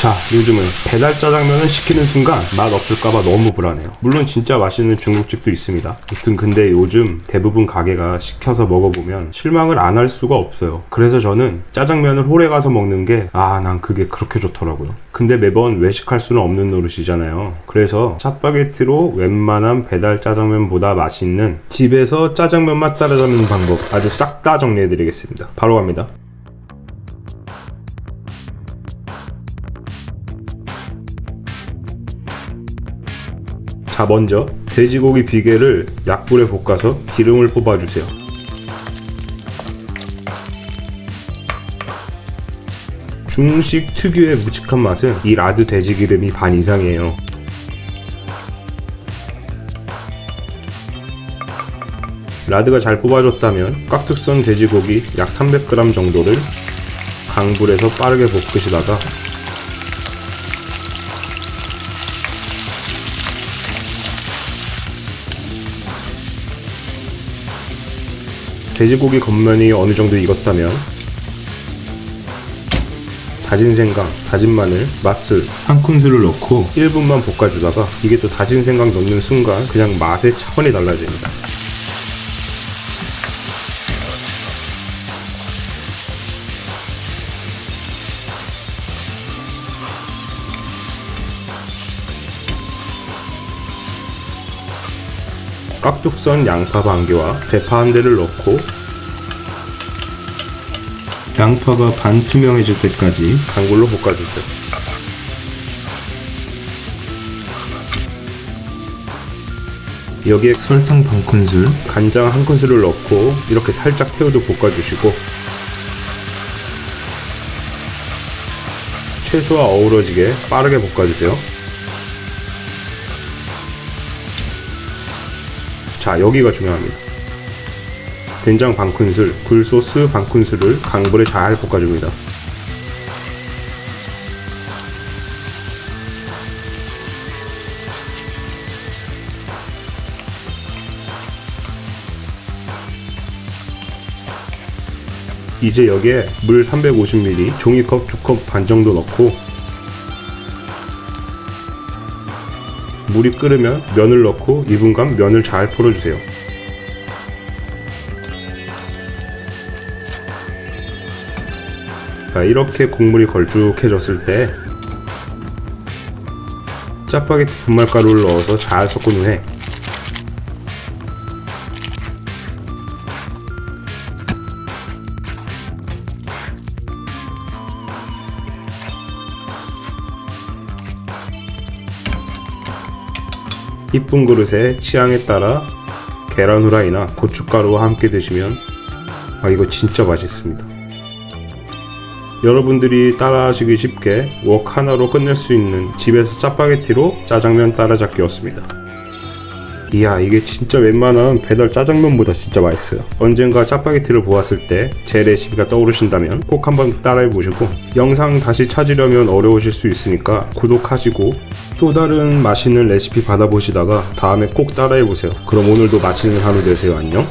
자, 요즘은 배달 짜장면을 시키는 순간 맛 없을까봐 너무 불안해요. 물론 진짜 맛있는 중국집도 있습니다. 아무튼 근데 요즘 대부분 가게가 시켜서 먹어보면 실망을 안 할 수가 없어요. 그래서 저는 짜장면을 홀에 가서 먹는 게, 아, 난 그게 그렇게 좋더라고요. 근데 매번 외식할 수는 없는 노릇이잖아요. 그래서 짜파게티로 웬만한 배달 짜장면보다 맛있는 집에서 짜장면 맛 따라잡는 방법 아주 싹 다 정리해드리겠습니다. 바로 갑니다. 자 먼저 돼지고기 비계를 약불에 볶아서 기름을 뽑아주세요. 중식 특유의 묵직한 맛은 이 라드 돼지 기름이 반 이상이에요. 라드가 잘 뽑아졌다면 깍둑선 돼지고기 약 300g 정도를 강불에서 빠르게 볶으시다가 돼지고기 겉면이 어느 정도 익었다면 다진 생강, 다진 마늘, 맛술 한 큰술을 넣고 1분만 볶아주다가 이게 또 다진 생강 넣는 순간 그냥 맛의 차원이 달라집니다. 깍둑선 양파 반 개와 대파 한 대를 넣고 양파가 반투명해질 때까지 강불로 볶아주세요. 여기에 설탕 반 큰술, 간장 한 큰술을 넣고 이렇게 살짝 태우도 볶아주시고 채소와 어우러지게 빠르게 볶아주세요. 자, 여기가 중요합니다. 된장 반 큰술, 굴소스 반 큰술을 강불에 잘 볶아줍니다. 이제 여기에 물 350ml, 종이컵 2컵 반 정도 넣고 물이 끓으면 면을 넣고 2분간 면을 잘 풀어주세요. 자, 이렇게 국물이 걸쭉해졌을 때 짜파게티 분말가루를 넣어서 잘 섞은 후에 이쁜 그릇에 취향에 따라 계란 후라이나 고춧가루와 함께 드시면 아 이거 진짜 맛있습니다. 여러분들이 따라하시기 쉽게 웍 하나로 끝낼 수 있는 집에서 짜파게티로 짜장면 따라잡기였습니다. 이야 이게 진짜 웬만한 배달 짜장면보다 진짜 맛있어요. 언젠가 짜파게티를 보았을 때 제 레시피가 떠오르신다면 꼭 한번 따라해 보시고 영상 다시 찾으려면 어려우실 수 있으니까 구독하시고 또 다른 맛있는 레시피 받아보시다가 다음에 꼭 따라해 보세요. 그럼 오늘도 맛있는 하루 되세요. 안녕